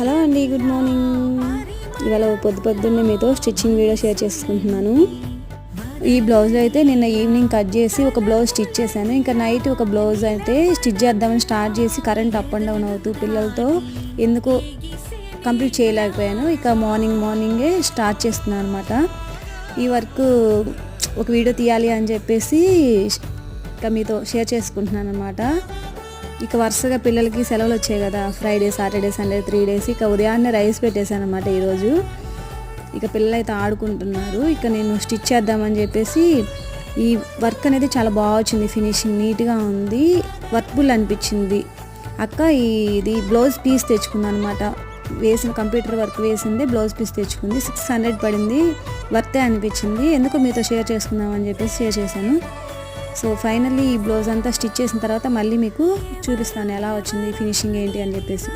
Hello అండి good morning. ఇవాళ పొద్దు పొద్దున్నే మీతో స్టిచ్చింగ్ వీడియో షేర్ చేసుకుంటున్నాను. ఈ బ్లౌజ్ అయితే నిన్న ఈవినింగ్ కట్ చేసి ఒక బ్లౌజ్ స్టిచ్ చేశాను. ఇంకా నైట్ ఒక బ్లౌజ్ అయితే స్టిచ్ చేద్దామని స్టార్ట్ చేసి కరెంట్ అప్ అండ్ డౌన్ అవుతూ పిల్లలతో ఎందుకు కంప్లీట్ చేయలేకపోయాను. ఇక మార్నింగ్ మార్నింగే స్టార్ట్ చేస్తున్నాను అనమాట ఈ వర్క్ ఒక వీడియో తీయాలి అని చెప్పేసి ఇక మీతో షేర్ చేసుకుంటున్నాను అనమాట ఇక వరుసగా పిల్లలకి సెలవులు వచ్చాయి కదా. Friday Saturday Sunday three days ఇక ఉదయాన్నే రైస్ పెట్టేశాను అనమాట ఈరోజు. ఇక పిల్లలు అయితే ఆడుకుంటున్నారు. ఇక నేను స్టిచ్ చేద్దామని చెప్పేసి ఈ వర్క్ అనేది చాలా బాగా వచ్చింది. ఫినిషింగ్ నీట్గా ఉంది. వర్క్బుల్ అనిపించింది. అక్క ఈ- ఇది బ్లౌజ్ పీస్ తెచ్చుకుంది అనమాట వేసిన కంప్యూటర్ వర్క్ వేసింది బ్లౌజ్ పీస్ తెచ్చుకుంది. సిక్స్ హండ్రెడ్ పడింది. వర్తే అనిపించింది. ఎందుకు మీతో షేర్ చేసుకుందామని చెప్పేసి షేర్ చేశాను. సో ఫైనల్లీ ఈ బ్లౌజ్ అంతా స్టిచ్ చేసిన తర్వాత మళ్ళీ మీకు చూపిస్తాను ఎలా వచ్చింది ఫినిషింగ్ ఏంటి అని చెప్పేసి.